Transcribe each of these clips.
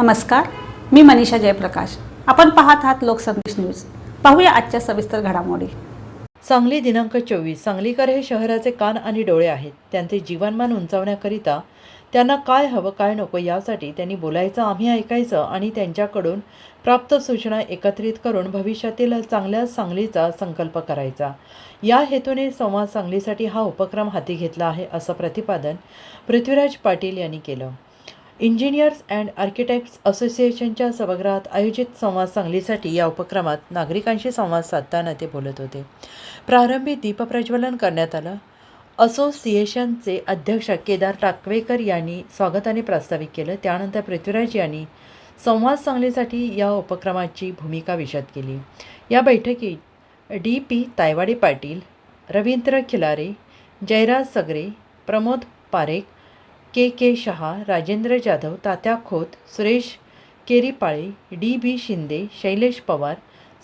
नमस्कार मी मनीषा जयप्रकाश. आपण पाहत आहात लोकसंदेश न्यूज. पाहूया आजच्या सविस्तर घडामोडी. सांगली दिनांक चोवीस सांगलीकर हे शहराचे कान आणि डोळे आहेत. त्यांचे जीवनमान उंचावण्याकरिता त्यांना काय हवं काय नको यासाठी त्यांनी बोलायचं आम्ही ऐकायचं आणि त्यांच्याकडून प्राप्त सूचना एकत्रित करून भविष्यातील चांगल्या सांगलीचा संकल्प करायचा. या हेतूने संवाद सांगलीसाठी हा उपक्रम हाती घेतला आहे असं प्रतिपादन पृथ्वीराज पाटील यांनी केलं. इंजिनियर्स अँड आर्किटेक्ट्स असोसिएशनच्या सभागृहात आयोजित संवाद सांगलीसाठी या उपक्रमात नागरिकांशी संवाद साधताना ते बोलत होते. प्रारंभी दीपप्रज्वलन करण्यात आलं. असोसिएशनचे अध्यक्ष केदार टाकवेकर यांनी स्वागताने प्रस्तावित केलं. त्यानंतर पृथ्वीराज यांनी संवाद सांगलीसाठी या उपक्रमाची भूमिका विशद केली. या बैठकीत D P Taywade Patil Ravindra Khilare Jayraj Sagare Pramod Parekh K K Shah Rajendra Jadhav Tatya Khot Suresh Keripale D B Shinde Shailesh Pawar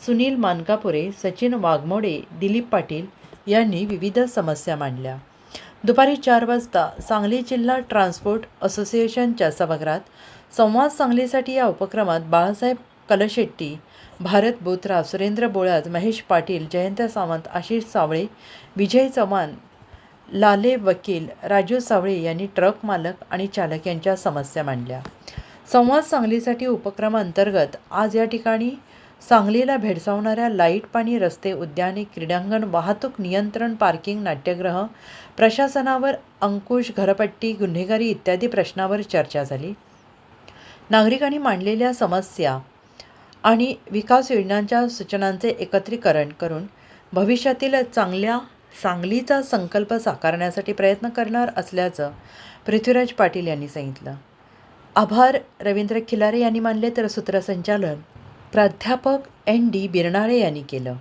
Sunil Mankapure Sachin Waghmode Dilip Patil यांनी विविध समस्या मांडल्या. दुपारी चार वाजता सांगली जिल्हा ट्रान्सपोर्ट असोसिएशनच्या सभागृहात संवाद सांगलीसाठी या उपक्रमात बाळासाहेब कलशेट्टी भारत बोत्रा सुरेंद्र बोळाज महेश पाटील जयंत सावंत आशिष सावळे विजय चव्हाण लाले वकील राजू सावळे यांनी ट्रक मालक आणि चालक यांच्या समस्या मांडल्या. संवाद सांगलीसाठी उपक्रमांतर्गत आज या ठिकाणी सांगलीला भेडसावणाऱ्या लाइट पाणी रस्ते उद्याने क्रीडांगण वाहतूक नियंत्रण पार्किंग नाट्यगृह प्रशासनावर अंकुश घरपट्टी गुन्हेगारी इत्यादी प्रश्नावर चर्चा झाली. नागरिकांनी मांडलेल्या समस्या आणि विकास योजनांच्या सूचनांचे एकत्रीकरण करून भविष्यातील चांगल्या सांगलीचा संकल्प साकारण्यासाठी प्रयत्न करणार असल्याचं पृथ्वीराज पाटील यांनी सांगितलं. आभार रवींद्र खिलारे यांनी मानले तर सूत्रसंचालन प्राध्यापक एन डी बिरणारे यांनी केलं.